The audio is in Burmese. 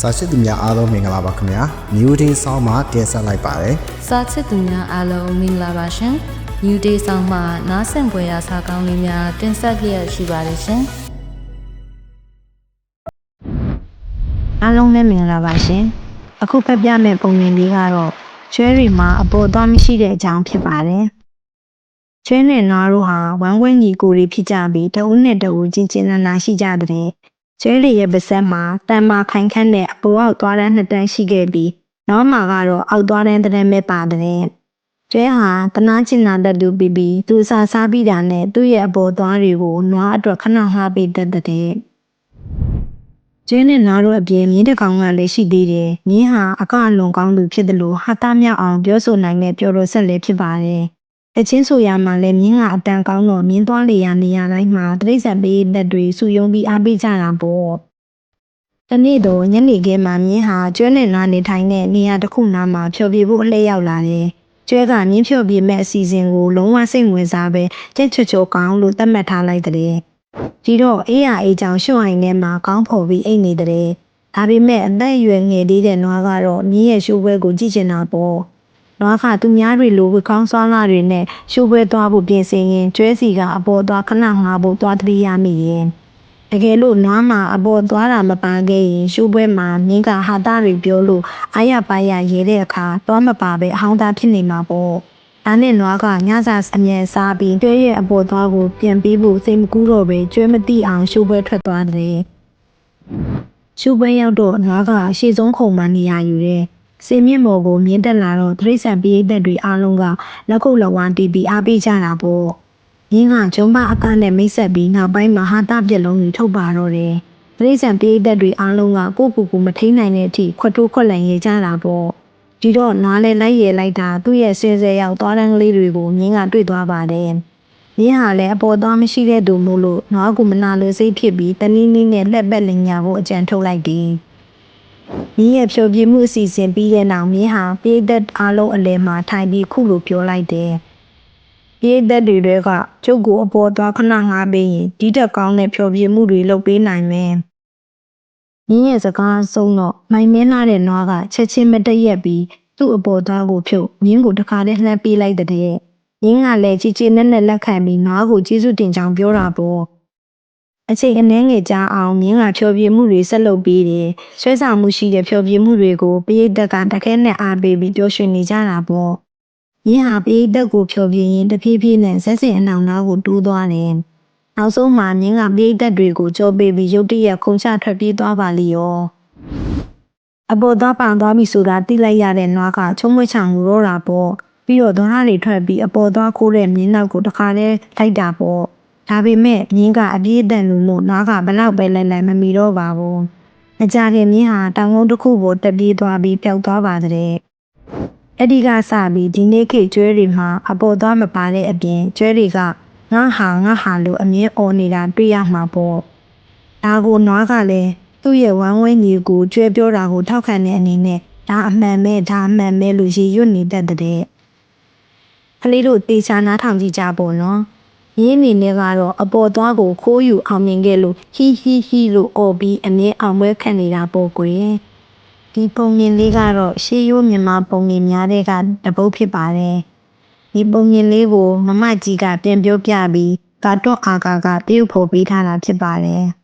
စာချစ်သူများအားလုံးမင်္ဂလာပါခင်ဗျာ New Day Sound မှာတင်ဆက်လိုက်ပါတယ်စာချစ်သူများအားလုံးမင်္ဂလာပါရှင်။ New Day ဆောင်မှနားဆင်ပွဲရာစာကောင်းလေးများတင်ဆက်လျက်ရှိပါတယ်ရှင်အားလုံးလည်းမင်္ဂလာပါရှင်။အခုဖတ်ပြမယ့်ပုံမြင်လေးကတော့ကျွဲတွေမှာအပေါ်သွားမရှိတဲ့အကြောင်းဖြစ်ပါတယ်။ကျွဲနဲ့နွားတို့ဟာဝမ်းဝဲညီကိုတွေဖြစ်ကြပြီးတဦးနဲ့တဦးချင်းချင်းနာနာရှိကြတဲ့ ကျွဲတွေရဲ့ပါဇက်မှာတန်မာခိုင်ခန့်တဲ့အပေါ်အောက်သွားတဲ့နှစ်တန်းရှိခဲ့ပြီးနောက်မှာကတော့အောက်သွားတဲ့တန်းပဲပါတယ်။ကျွဲဟာတနာချင်နာတတ်သူပြီးပြီးသူစာစားပြီးတာနဲ့သူ့ရဲ့အပေါ်သွားတွေကိုနွားအတွက်ခဏဟာပေးတတ်တဲ့ကျင်းနဲ့နားတို့အပြင်မြင်းတစ်ကောင်ကလည်းရှိသေးတယ်။မြင်းဟာအကအလွန်ကောင်းသူဖြစ်တယ်လို့ဟာတာမြောက်အောင်ပြောဆိုနိုင်တဲ့ပြောလို့ဆက်လည်းဖြစ်ပါတယ်။ အချင်းဆိုရမှာလည်းမြင်းကအတန်ကောင်းတော့မြင်းသွားလေရနေရာတိုင်းမှာတိရစ္ဆာန်ပေးလက်တွေစုယုံပြီးအားပေးကြတာပေါ့။တနေ့တော့ညနေခင်းမှာမြင်းဟာကျွဲနဲ့နားနေထိုင်တဲ့နေရာတစ်ခုနားမှာဖြောပြဖို့အလှည့်ရောက်လာတယ်။ကျွဲကမြင်းဖြောပြမဲ့အစီအစဉ်ကိုလုံးဝစိတ်ဝင်စားပဲကြက်ချွတ်ချောကောင်းလို့သတ်မှတ်ထားလိုက်တဲ့။ဒီတော့အေးရအေးချောင်ရွှွအိုင်ထဲမှာကောင်းဖော်ပြီးအိတ်နေတဲ့ဒါပေမဲ့အသက်အရွယ်ငယ်သေးတဲ့နွားကတော့မြင်းရဲ့ရှိုးပွဲကိုကြည့်ချင်တာပေါ့ နွားကသူများတွေလိုဝကောင်းစွာလာတွေနဲ့ရှိုးပွဲသွားဖို့ပြင်ဆင်ရင်ကျွဲစီကအပေါ်သွားခဏငှားဖို့သွားတတိရမိရင်တကယ်လို့နွားမှာအပေါ်သွားတာမပန်းခဲ့ရင်ရှိုးပွဲမှာမြင်းကဟာတာတွေပြောလို့အာရပါရရဲတဲ့အခါသွားမပါပဲအဟောင်းသားဖြစ်နေမှာပေါ့ဒါနဲ့နွားကညစာအမြန်စားပြီးကျွဲရဲ့အပေါ်သွားကိုပြန်ပြီးဖို့စိတ်မကူးတော့ပဲကျွဲမတိအောင်ရှိုးပွဲထွက်သွားတယ်။ရှိုးပွဲရောက်တော့နွားကအရှိဆုံးခုံမှနေရယူတယ်။ စင်မြင့်မော်ကိုမြင်းတက်လာတော့တရိษံပြေးသက်တွေအားလုံးကလက်ခုပ်လက်ဝါးတီးပြီးအားပေးကြတာပေါ့။မြင်းကဂျုံမအကနဲ့မိတ်ဆက်ပြီးနောက်ပိုင်းမှာဟာတာပြက်လုံးကြီးထုတ်ပါတော့တယ်။တရိษံပြေးသက်တွေအားလုံးကကိုယ့်ကိုယ်ကိုမထိန်နိုင်တဲ့အထိခွတ်တိုးခွက်လန်ရေးကြတာပေါ့။ဒီတော့နွားလဲလိုက်ရလိုက်တာသူ့ရဲ့ဆဲဆဲရောက်သွားတန်းကလေးတွေကိုမြင်းကတွေ့သွားပါတယ်။မြင်းဟာလည်းအပေါ်သွားမရှိတဲ့သူမို့လို့နွားကိုမနာလိုစိတ်ဖြစ်ပြီးတနည်းနည်းနဲ့လှက်ပက်လင်ညာဖို့အကြံထုတ်လိုက်တယ်။ မြင်းရဲ့ဖြိုပြမှုအစီအစဉ်ပြီးတဲ့နောက်မြင်းဟာပြေးသက်အားလုံးအလယ်မှာထိုင်ပြီးခုလိုပြောလိုက်တယ်။ပြေးသက်တွေတွေကကျုပ်ကိုအပေါ်သွားခဏငှားပေးရင်ဒီတက်ကောင်းတဲ့ဖြိုပြမှုတွေလုပ်ပေးနိုင်မယ်။မြင်းရဲ့စကားဆုံးတော့မိုင်မင်းလာတဲ့နွားကချက်ချင်းမတည့်ရက်ပြီးသူ့အပေါ်သားကိုဖြုတ်မြင်းကိုတခါတည်းလှမ်းပေးလိုက်တဲ့မြင်းကလည်းချီချီနဲ့နဲ့လက်ခံပြီးနွားကိုကျေးဇူးတင်ကြောင်းပြောတာပေါ့ အချိန်အနည်းငယ်ကြာအောင်မြင်းကဖြောပြမှုတွေဆက်လုပ်ပြီးတယ်ဆွဲဆောင်မှုရှိတဲ့ဖြောပြမှုတွေကိုပရိသတ်ကတခဲနဲ့အားပေးပြီးပြောရွှင်နေကြတာပေါ့မြင်းဟာပရိသတ်ကိုဖြောပြရင်တဖြည်းဖြည်းနဲ့ဇက်စင်အနောင်နာကိုတူးသွားတယ်နောက်ဆုံးမှာမြင်းကပရိသတ်တွေကိုကြောပေးပြီးရုတ်တရက်ခုန်ချထွက်ပြေးသွားပါလိရောအပေါ်သားပန်သွားပြီဆိုတာသိလိုက်ရတဲ့နွားကချုံးမွေးချောင်လို့တော့တာပေါ့ပြီးတော့ဒေါနာတွေထွက်ပြီးအပေါ်သွားခိုးတဲ့မြင်းနောက်ကိုတခါတည်းလိုက်တာပေါ့ ဒါပေမဲ့မြင်းကအပြေးအတန်လို့လို့နွားကဘလောက်ပဲလဲလဲမမီတော့ပါဘူးအကြခင်မြင်းဟာတောင်ကုန်းတစ်ခုကိုတက်ပြေးသွားပြီးပျောက်သွားပါတဲ့အဲ့ဒီကစပြီးဒီနေ့ခေတ်ကျွဲတွေမှာအပေါ်သွားမပါတဲ့အပြင်ကျွဲတွေကငါဟာငါဟာလို့အမြင်អော်နေတာတွေ့ရမှာပေါ့ဒါကိုနွားကလည်းသူ့ရဲ့ဝမ်းဝဲညီကိုကြွဲပြောတာကိုထောက်ခံတဲ့အနေနဲ့ဒါအမှန်ပဲဒါအမှန်ပဲလို့ရည်ရွတ်နေတတ်တဲ့ကလေးတို့တေချာနားထောင်ကြည့်ကြပေါ့နော် ရင်းအနေနဲ့ကတော့အပေါ်သွားကိုခိုးယူအောင်မြင်ခဲ့လို့ဟီဟီဟီလို့អော်ပြီးအမြင်အောင်ပွဲခံနေတာပေါ့ကွယ်ဒီပုံမြင်လေးကတော့ရှေးရိုးမြန်မာပုံမြင်များတဲ့ကတပုတ်ဖြစ်ပါတယ်ဒီပုံမြင်လေးကိုမမကြီးကပြန်ပြောပြပြီးကာတွန်းအာကာကတရုပ်ဖော်ပေးထားတာဖြစ်ပါတယ်